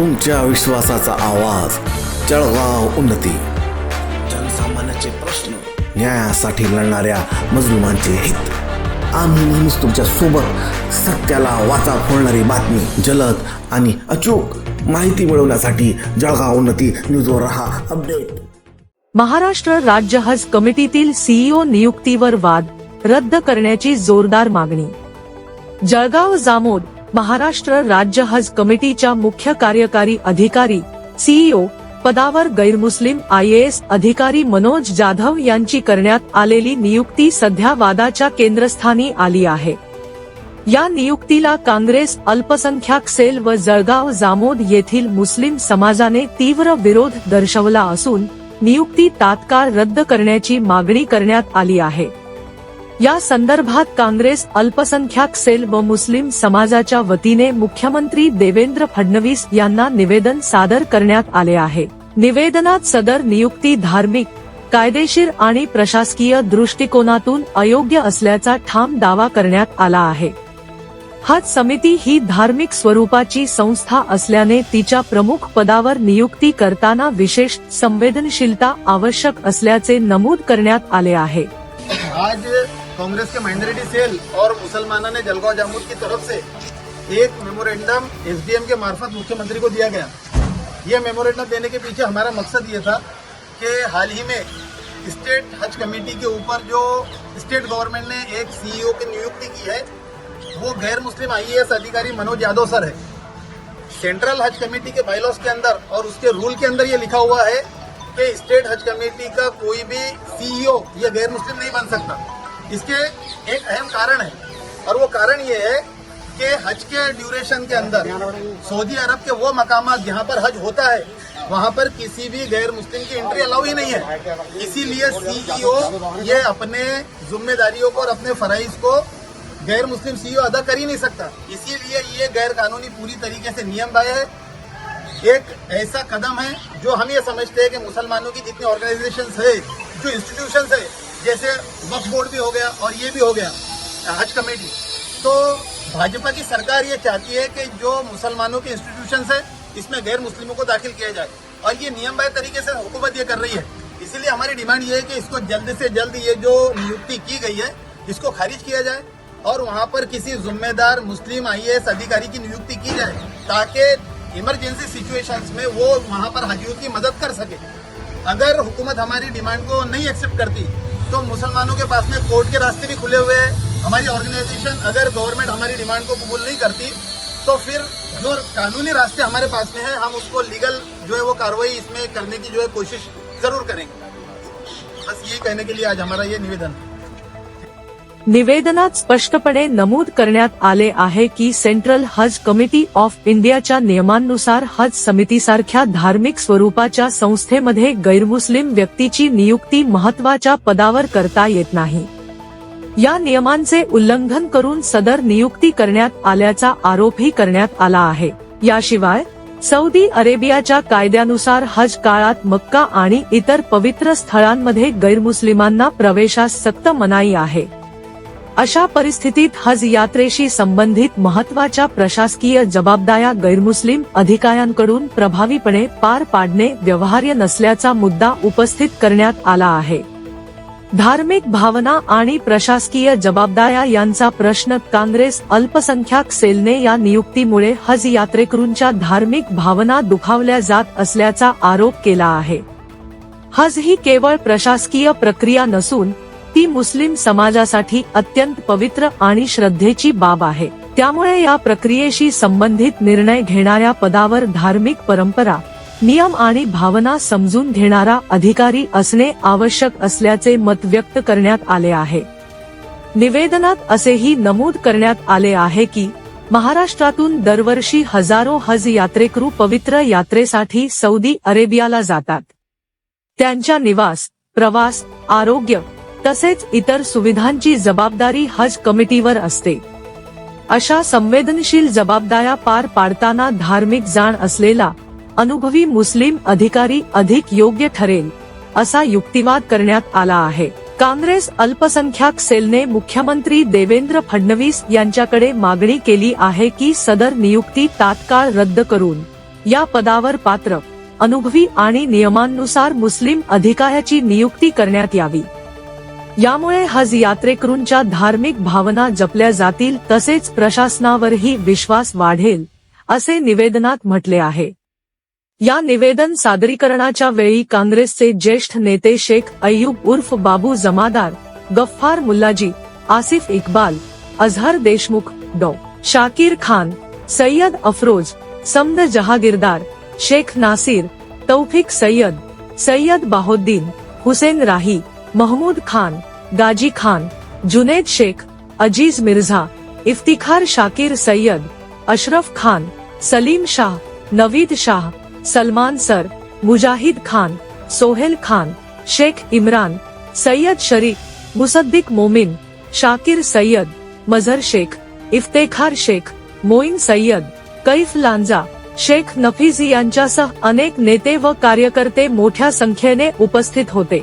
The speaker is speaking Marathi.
तुमच्या विश्वासाचा आवाज जळगाव उन्नती. जनसामान्याचे प्रश्न न्यायासाठी लढणाऱ्या मजलुमांचे हित. आम्ही नेहमीच तुमच्यासोबत सत्याला वाचा फोडणारी बातमी जलद आणि अचूक माहिती मिळवण्यासाठी जळगाव उन्नती न्यूजवर रहा अपडेट. महाराष्ट्र राज्य हज कमिटीतील सीईओ नियुक्तीवर वाद रद्द करण्याची जोरदार मागणी. जळगाव जामोद महाराष्ट्र राज्य हज कमिटीच्या मुख्य कार्यकारी अधिकारी सीईओ पदावर गैरमुस्लिम आय एस अधिकारी मनोज जाधव यांची करण्यात आलेली नियुक्ती सध्या वादाच्या केंद्रस्थानी आली आहे. या नियुक्तीला काँग्रेस अल्पसंख्याक सेल व जळगाव जामोद येथील मुस्लिम समाजाने तीव्र विरोध दर्शवला असून नियुक्ती तात्काळ रद्द करण्याची मागणी करण्यात आली आहे. या संदर्भात काँग्रेस अल्पसंख्याक सेल व मुस्लिम समाजाच्या वतीने मुख्यमंत्री देवेंद्र फडणवीस यांना निवेदन सादर करण्यात आले आहे. निवेदनात सदर नियुक्ती धार्मिक कायदेशीर आणि प्रशासकीय दृष्टिकोनातून अयोग्य असल्याचा ठाम दावा करण्यात आला आहे. हज समिती ही धार्मिक स्वरूपाची संस्था असल्याने तिच्या प्रमुख पदावर नियुक्ती करताना विशेष संवेदनशीलता आवश्यक असल्याचे नमूद करण्यात आले आहे. आज कांग्रेस के माइनॉरिटी सेल और मुसलमानों ने जलगांव जामुन की तरफ़ से एक मेमोरेंडम एसडीएम के मार्फत मुख्यमंत्री को दिया गया। ये मेमोरेंडम देने के पीछे हमारा मकसद ये था कि हाल ही में स्टेट हज कमेटी के ऊपर जो स्टेट गवर्नमेंट ने एक सीईओ की नियुक्ति की है, वो गैर मुस्लिम आईएएस अधिकारी मनोज यादव सर है। सेंट्रल हज कमेटी के बाइलॉस के अंदर और उसके रूल के अंदर ये लिखा हुआ है कि स्टेट हज कमेटी का कोई भी सीईओ ये गैर मुस्लिम नहीं बन सकता। इसके एक अहम कारण है। और वो कारण ये है कि हज के ड्यूरेशन के अंदर सऊदी अरब के वो मकाम जहाँ पर हज होता है, वहाँ पर किसी भी गैर मुस्लिम की एंट्री अलाउ ही नहीं है। इसीलिए सीईओ ये अपने जिम्मेदारियों को और अपने फराइज को गैर मुस्लिम सीईओ अदा कर ही नहीं सकता। इसीलिए ये गैर कानूनी पूरी तरीके से नियम बाह्य है। एक ऐसा कदम है जो हम ये समझते हैं कि मुसलमानों की जितनी ऑर्गेनाइजेशन है, जो इंस्टीट्यूशन है जैसे वक्फ बोर्ड भी हो गया और ये भी हो गया, हज कमेटी। तो भाजपा की सरकार ये चाहती है कि जो मुसलमानों के इंस्टीट्यूशन है, इसमें गैर मुस्लिमों को दाखिल किया जाए। और ये नियम बाह्य तरीके से हुकूमत ये कर रही है। इसीलिए हमारी डिमांड ये है कि इसको जल्द से जल्द ये जो नियुक्ति की गई है, इसको खारिज किया जाए और वहाँ पर किसी जिम्मेदार मुस्लिम आईएएस अधिकारी की नियुक्ति की जाए, ताकि इमरजेंसी सिचुएशंस में वो वहाँ पर हाजियों की मदद कर सके। अगर हुकूमत हमारी डिमांड को नहीं एक्सेप्ट करती तो मुसलमानों के पास में कोर्ट के रास्ते भी खुले हुए हैं। हमारी ऑर्गेनाइजेशन अगर गवर्नमेंट हमारी डिमांड को कबूल नहीं करती तो फिर जो कानूनी रास्ते हमारे पास में है, हम उसको लीगल जो है वो कार्रवाई इसमें करने की जो है कोशिश ज़रूर करेंगे। बस यही कहने के लिए आज हमारा ये निवेदन है। निवेदनात स्पष्टपणे नमूद करण्यात आले आहे की सेंट्रल हज कमिटी ऑफ इंडियाच्या नियमांनुसार हज समितीसारख्या धार्मिक स्वरूपाच्या संस्थेमध्ये गैरमुस्लिम व्यक्तीची नियुक्ती महत्त्वाच्या पदावर करता येत नाही. या नियमांचे उल्लंघन करून सदर नियुक्ती करण्यात आल्याचा आरोपही करण्यात आला आहे. याशिवाय सौदी अरेबियाच्या कायद्यानुसार हज काळात मक्का आणि इतर पवित्र स्थळांमध्ये गैरमुस्लिमांना प्रवेशास सक्त मनाई आहे. अशा परिस्थितीत हज यात्रेशी संबंधित महत्त्वाच्या प्रशासकीय जबाबदाऱ्या गैरमुस्लिम अधिकाऱ्यांकडून प्रभावीपणे पार पाडणे व्यवहार्य नसल्याचा मुद्दा उपस्थित करण्यात आला आहे. धार्मिक भावना आणि प्रशासकीय जबाबदाऱ्या यांचा प्रश्न काँग्रेस अल्पसंख्याक सेलने या नियुक्तीमुळे हज यात्रेकरूंच्या धार्मिक भावना दुखावल्या जात असल्याचा आरोप केला आहे. हज ही केवळ प्रशासकीय प्रक्रिया नसून ती मुस्लिम समाजासाठी अत्यंत पवित्र आणि श्रद्धेची बाब आहे. त्यामुळे या प्रक्रियेशी संबंधित निर्णय घेणाऱ्या पदावर धार्मिक परंपरा नियम आणि भावना समजून घेणारा अधिकारी असणे आवश्यक असल्याचे मत व्यक्त करण्यात आले आहे. निवेदनात असेही नमूद करण्यात आले आहे की महाराष्ट्रातून दरवर्षी हजारो हज यात्रेकरू पवित्र यात्रेसाठी सौदी अरेबियाला जातात. त्यांच्या निवास प्रवास आरोग्य तसेच इतर सुविधांची जबाबदारी हज कमिटीवर असते. अशा संवेदनशील जबाबदाऱ्या पार पाडताना धार्मिक जाण असलेला अनुभवी मुस्लिम अधिकारी अधिक योग्य ठरेल असा युक्तिवाद करण्यात आला आहे. काँग्रेस अल्पसंख्याक सेलने मुख्यमंत्री देवेंद्र फडणवीस यांच्याकडे मागणी केली आहे की सदर नियुक्ती तात्काळ रद्द करून या पदावर पात्र अनुभवी आणि नियमांनुसार मुस्लिम अधिकाऱ्याची नियुक्ती करण्यात यावी. यामुळे हज यात्रेकरूंच्या धार्मिक भावना जपल्या जातील तसेच प्रशासनावरही विश्वास वाढेल असे निवेदनात म्हटले आहे. या निवेदन सादरीकरणाच्या वेळी काँग्रेसचे ज्येष्ठ नेते शेख अय्यूब उर्फ बाबू जमादार गफ्फार मुल्लाजी आसिफ इक्बाल अझहर देशमुख डॉ. शाकीर खान सय्यद अफरोज समद जहागीरदार शेख नासिर तौफिक सय्यद सय्यद बाहोद्दीन हुसेन राही महमूद खान गाजी खान जुनेद शेख अजीज मिर्झा इफ्तिखार शाकिर सय्यद अशरफ खान सलीम शाह नवीद शाह सलमान सर मुजाहिद खान सोहेल खान शेख इम्रान सय्यद शरीफ मुसद्दिक मोमिन शाकिर सय्यद मझर शेख इफ्तेखार शेख मोईन सय्यद कैफ लांजा शेख नफीज यांच्यासह अनेक नेते व कार्यकर्ते मोठ्या संख्येने उपस्थित होते.